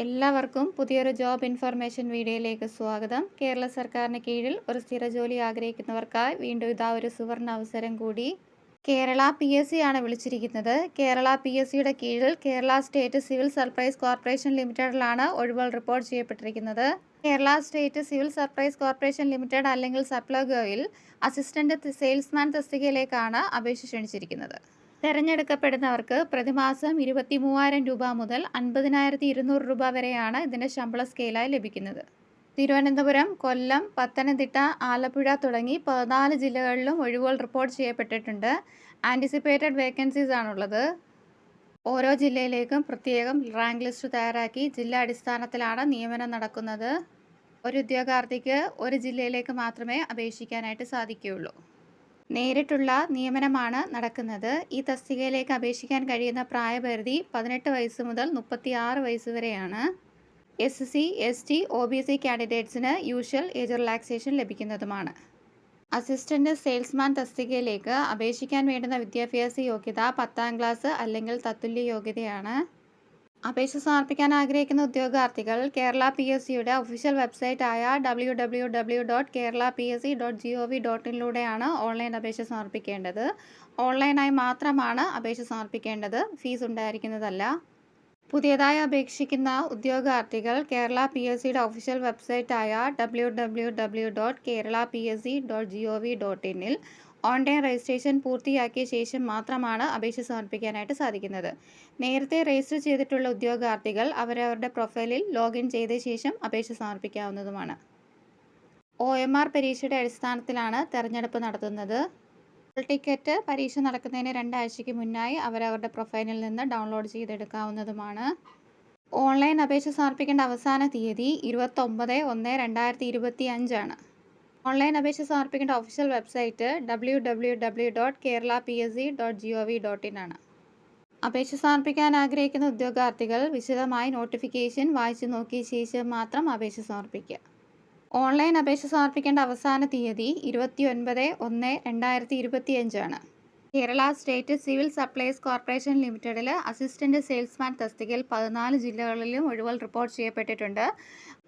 എല്ലാവർക്കും പുതിയൊരു job information വീഡിയോയിലേക്ക് സ്വാഗതം. കേരള സർക്കാരിന് കീഴിൽ ഒരു സ്ഥിര ജോലി ആഗ്രഹിക്കുന്നവർക്കായി വീണ്ടും ഇതാ ഒരു സുവർണ അവസരം കൂടി. കേരള പി എസ് സി ആണ് വിളിച്ചിരിക്കുന്നത്. കേരള പി എസ് സിയുടെ കീഴിൽ Kerala state civil supplies corporation ലിമിറ്റഡിലാണ് ഒഴിവുകൾ report ചെയ്യപ്പെട്ടിരിക്കുന്നത്. Kerala state civil supplies corporation limited അല്ലെങ്കിൽ സപ്ലഗോയിൽ അസിസ്റ്റന്റ് സെയിൽസ്മാൻ തസ്തികയിലേക്കാണ് അപേക്ഷ ക്ഷണിച്ചിരിക്കുന്നത്. തിരഞ്ഞെടുക്കപ്പെടുന്നവർക്ക് പ്രതിമാസം ഇരുപത്തി മൂവായിരം രൂപ മുതൽ അൻപതിനായിരത്തി ഇരുന്നൂറ് രൂപ വരെയാണ് ഇതിന്റെ ശമ്പള സ്കെയിലായി ലഭിക്കുന്നത്. തിരുവനന്തപുരം കൊല്ലം പത്തനംതിട്ട ആലപ്പുഴ തുടങ്ങി പതിനാല് ജില്ലകളിലും ഒഴിവുകൾ റിപ്പോർട്ട് ചെയ്യപ്പെട്ടിട്ടുണ്ട്. ആന്റിസിപ്പേറ്റഡ് വേക്കൻസീസ് ആണുള്ളത്. ഓരോ ജില്ലയിലേക്കും പ്രത്യേകം റാങ്ക് ലിസ്റ്റ് തയ്യാറാക്കി ജില്ലാ അടിസ്ഥാനത്തിലാണ് നിയമനം നടക്കുന്നത്. ഒരു ഉദ്യോഗാർത്ഥിക്ക് ഒരു ജില്ലയിലേക്ക് മാത്രമേ അപേക്ഷിക്കാനായിട്ട് സാധിക്കുകയുള്ളൂ. നേരിട്ടുള്ള നിയമനമാണ് നടക്കുന്നത്. ഈ തസ്തികയിലേക്ക് അപേക്ഷിക്കാൻ കഴിയുന്ന പ്രായപരിധി പതിനെട്ട് വയസ്സ് മുതൽ മുപ്പത്തി ആറ് വയസ്സ് വരെയാണ്. S C S T O B C കാൻഡിഡേറ്റ്സിന് usual age relaxation ലഭിക്കുന്നതുമാണ്. അസിസ്റ്റന്റ് സെയിൽസ്മാൻ തസ്തികയിലേക്ക് അപേക്ഷിക്കാൻ വേണ്ടുന്ന വിദ്യാഭ്യാസ യോഗ്യത പത്താം ക്ലാസ് അല്ലെങ്കിൽ തത്തുല്യ യോഗ്യതയാണ്. അപേക്ഷ സമർപ്പിക്കാൻ ആഗ്രഹിക്കുന്ന ഉദ്യോഗാർത്ഥികൾ കേരള പി എസ് സിയുടെ official വെബ്സൈറ്റായ W W W dot Kerala P S C dot G O V ഡോട്ടിനിലൂടെയാണ് online അപേക്ഷ സമർപ്പിക്കേണ്ടത്. ഓൺലൈനായി മാത്രമാണ് അപേക്ഷ സമർപ്പിക്കേണ്ടത്. ഫീസ് ഉണ്ടായിരിക്കുന്നതല്ല. പുതിയതായി അപേക്ഷിക്കുന്ന ഉദ്യോഗാർത്ഥികൾ കേരള പി എസ് സിയുടെ official വെബ്സൈറ്റായ W W W dot Kerala P S C dot G O V dot ഇന്നിൽ online registration പൂർത്തിയാക്കിയ ശേഷം മാത്രമാണ് അപേക്ഷ സമർപ്പിക്കാനായിട്ട് സാധിക്കുന്നത്. നേരത്തെ രജിസ്റ്റർ ചെയ്തിട്ടുള്ള ഉദ്യോഗാർത്ഥികൾ അവരവരുടെ പ്രൊഫൈലിൽ ലോഗിൻ ചെയ്ത ശേഷം അപേക്ഷ സമർപ്പിക്കാവുന്നതുമാണ്. ഒ എം ആർ പരീക്ഷയുടെ അടിസ്ഥാനത്തിലാണ് തെരഞ്ഞെടുപ്പ് നടത്തുന്നത്. ടിക്കറ്റ് പരീക്ഷ നടക്കുന്നതിന് രണ്ടാഴ്ചയ്ക്ക് മുന്നായി അവരവരുടെ പ്രൊഫൈലിൽ നിന്ന് ഡൗൺലോഡ് ചെയ്തെടുക്കാവുന്നതുമാണ്. ഓൺലൈൻ അപേക്ഷ സമർപ്പിക്കേണ്ട അവസാന തീയതി ഇരുപത്തൊമ്പത് ഒന്ന് രണ്ടായിരത്തി ഇരുപത്തി അഞ്ചാണ് ഓൺലൈൻ അപേക്ഷ സമർപ്പിക്കേണ്ട official website W W W dot Kerala P S C dot G O V dot in ആണ്. അപേക്ഷ സമർപ്പിക്കാൻ ആഗ്രഹിക്കുന്ന ഉദ്യോഗാർത്ഥികൾ വിശദമായി നോട്ടിഫിക്കേഷൻ വായിച്ചു നോക്കിയ ശേഷം മാത്രം അപേക്ഷ സമർപ്പിക്കുക. ഓൺലൈൻ അപേക്ഷ സമർപ്പിക്കേണ്ട അവസാന തീയതി ഇരുപത്തി ഒൻപത് ഒന്ന് രണ്ടായിരത്തി ഇരുപത്തി അഞ്ചാണ് Kerala state civil supplies corporation ലിമിറ്റഡിൽ അസിസ്റ്റന്റ് സെയിൽസ്മാൻ തസ്തികയിൽ പതിനാല് ജില്ലകളിലും ഒഴിവുകൾ റിപ്പോർട്ട് ചെയ്യപ്പെട്ടിട്ടുണ്ട്.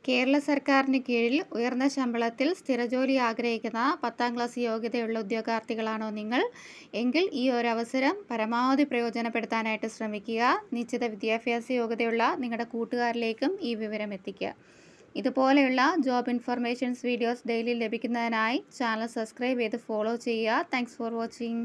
കേരള സർക്കാരിന് കീഴിൽ ഉയർന്ന ശമ്പളത്തിൽ സ്ഥിരജോലി ആഗ്രഹിക്കുന്ന പത്താം ക്ലാസ് യോഗ്യതയുള്ള ഉദ്യോഗാർത്ഥികളാണോ നിങ്ങൾ? എങ്കിൽ ഈ ഒരു അവസരം പരമാവധി പ്രയോജനപ്പെടുത്താനായിട്ട് ശ്രമിക്കുക. നിശ്ചിത വിദ്യാഭ്യാസ യോഗ്യതയുള്ള നിങ്ങളുടെ കൂട്ടുകാരിലേക്കും ഈ വിവരം എത്തിക്കുക. ഇതുപോലെയുള്ള ജോബ് ഇൻഫർമേഷൻസ് വീഡിയോസ് ഡെയിലി ലഭിക്കുന്നതിനായി ചാനൽ സബ്സ്ക്രൈബ് ചെയ്ത് ഫോളോ ചെയ്യുക. Thanks for watching